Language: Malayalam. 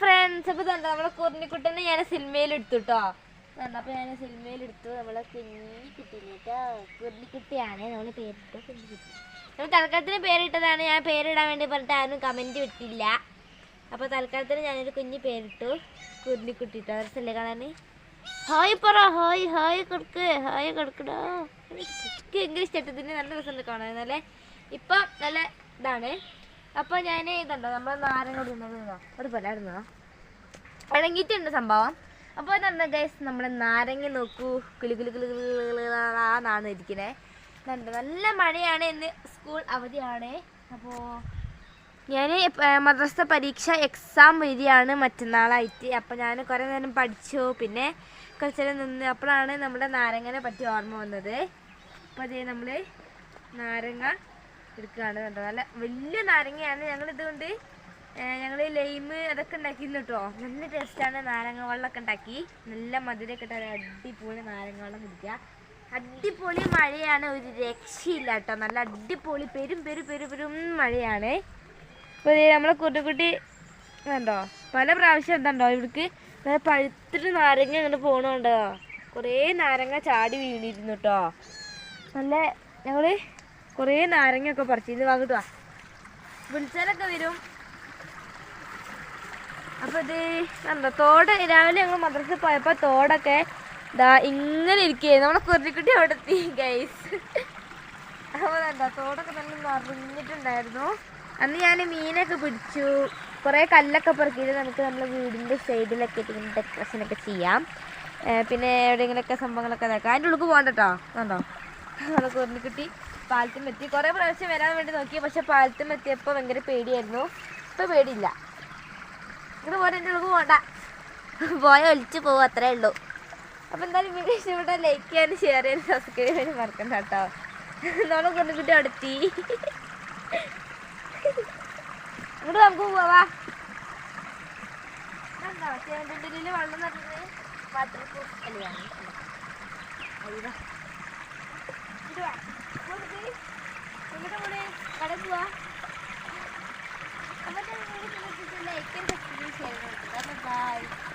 ഫ്രണ്ട്സ് അപ്പൊ തന്നെ നമ്മളെ കുറിഞ്ഞിക്കുട്ടനെ ഞാൻ സിനിമയിൽ എടുത്തു കേട്ടോ അപ്പൊ ഞാൻ സിനിമയിൽ എടുത്തു നമ്മളെ കുഞ്ഞി കുട്ടീനെ കേട്ടോ കുറിനിക്കുട്ടിയാണ് നമ്മൾ പേരിട്ടു നമ്മൾ തൽക്കാലത്തിന് പേരിട്ടതാണ്. ഞാൻ പേരിടാൻ വേണ്ടി പറഞ്ഞിട്ട് ആരും കമന്റ് വിട്ടില്ല അപ്പൊ തൽക്കാലത്തിന് ഞാനൊരു കുഞ്ഞ് പേരിട്ടു. കുറിഞ്ഞിക്കുട്ടി കേട്ടോ രസല്ലേ കാണാൻ ഹായ് പറ. ഹായ് ഹായ് കൊടുക്ക്. ഹായ് കൊടുക്കടോ. എനിക്ക് ഭയങ്കര ഇഷ്ടത്തിന് നല്ല രസമുണ്ട് കാണാൻ അല്ലേ? ഇപ്പം നല്ല ഇതാണ്. അപ്പോൾ ഞാൻ ഇതുണ്ടോ നമ്മൾ നാരങ്ങ ഇടുന്നതോ ഒരു പലായിരുന്നോ ഇണങ്ങിയിട്ടുണ്ട് സംഭവം. അപ്പോൾ ഇതെന്താ ഗൈസ് നമ്മൾ നാരങ്ങ നോക്കൂ. കിളി കിളി കിളി കിളിന്നാണ് ഇരിക്കണേ. ഇതുണ്ട് നല്ല മഴയാണ് ഇന്ന് സ്കൂൾ അവധിയാണ്. അപ്പോൾ ഞാൻ മദ്രസ പരീക്ഷ എക്സാം വരികയാണ് മറ്റന്നാളായിട്ട്. അപ്പോൾ ഞാൻ കുറേ നേരം പഠിച്ചു. പിന്നെ കുറച്ച് നേരം നിന്ന് അപ്പോഴാണ് നമ്മുടെ നാരങ്ങനെ പറ്റി ഓർമ്മ വന്നത്. അപ്പോൾ അതേ നമ്മൾ നാരങ്ങ എടുക്കുകയാണ് കേട്ടോ. നല്ല വലിയ നാരങ്ങയാണ് ഞങ്ങൾ ഇതുകൊണ്ട് ഞങ്ങൾ ലൈമ് അതൊക്കെ ഉണ്ടാക്കിയിരുന്നു കേട്ടോ. നല്ല ടേസ്റ്റാണ് നാരങ്ങ വെള്ളമൊക്കെ ഉണ്ടാക്കി. നല്ല മധുരമൊക്കെ ഇട്ടാൽ അടിപൊളി നാരങ്ങ വെള്ളം കുടിക്കുക. അടിപൊളി മഴയാണ് ഒരു രക്ഷയില്ല കേട്ടോ. നല്ല അടിപൊളി പെരും പെരും പെരും പെരും മഴയാണ്. അപ്പോൾ ദേ നമ്മളെ കുട്ടിക്കുട്ടി കണ്ടോ? പല പ്രാവശ്യം എന്താണ്ടോ ഇവിടേക്ക്? പഴുത്തിട്ട് നാരങ്ങ ഇങ്ങനെ പോകണുണ്ടോ കുറേ നാരങ്ങ ചാടി വീണിരുന്നു കേട്ടോ. നല്ല ഞങ്ങൾ കുറേ നാരങ്ങയൊക്കെ ഇത് വാങ്ങിട്ട് വാ വിളിച്ചാലൊക്കെ വരും. അപ്പോൾ ഇത് എന്താ തോട് രാവിലെ ഞങ്ങൾ മദ്രസയിൽ പോയപ്പോൾ തോടൊക്കെ ഇതാ ഇങ്ങനെ ഇരിക്കുകയായിരുന്നു നമ്മളെ കുറിക്കുട്ടി അവിടെ എത്തി ഗൈസ് അപ്പോൾ എന്താ തോടൊക്കെ നല്ല നിറഞ്ഞിട്ടുണ്ടായിരുന്നു അന്ന് ഞാൻ മീനൊക്കെ പിടിച്ചു. കുറേ കല്ലൊക്കെ പെറുക്കിയിട്ട് നമുക്ക് നമ്മുടെ വീടിന്റെ സൈഡിലൊക്കെ ഇങ്ങനെ ഡെക്കറേഷനൊക്കെ ചെയ്യാം. പിന്നെ എവിടെയെങ്കിലുമൊക്കെ സംഭവങ്ങളൊക്കെ ഇതാക്കാം അതിന്റെ ഉള്ളിൽ പോകണ്ട കേട്ടോ. കണ്ടോ? നമ്മളെ പാലത്തും എത്തി കുറേ പ്രാവശ്യം വരാൻ വേണ്ടി നോക്കി പക്ഷെ പാലത്തുമെത്തിയപ്പോൾ ഭയങ്കര പേടിയായിരുന്നു. ഇപ്പോൾ പേടിയില്ല. ഇങ്ങോട്ട് പോലെ എന്റെ ഉള്ളു പോകണ്ട പോയ ഒലിച്ചു പോകും അത്രേ ഉള്ളൂ. അപ്പോൾ എന്തായാലും വീഡിയോ ഇഷ്ടപ്പെട്ട ലൈക്ക് ചെയ്യാനും ഷെയർ ചെയ്യാനും സബ്സ്ക്രൈബ് ചെയ്യാനും മറക്കണ്ട കേട്ടോ. നമ്മളെ കുറിക്കുട്ടി അടുത്തി അങ്ങോട്ട് നമുക്ക് പോവാ. വെള്ളം നിറഞ്ഞത്? വാട്ടർ പ്രൂഫ് കളിയാണ് പോവാ. അപ്പോൾ ലൈക്ക് സബ്സ്ക്രൈബ് ചെയ്യണം ബൈ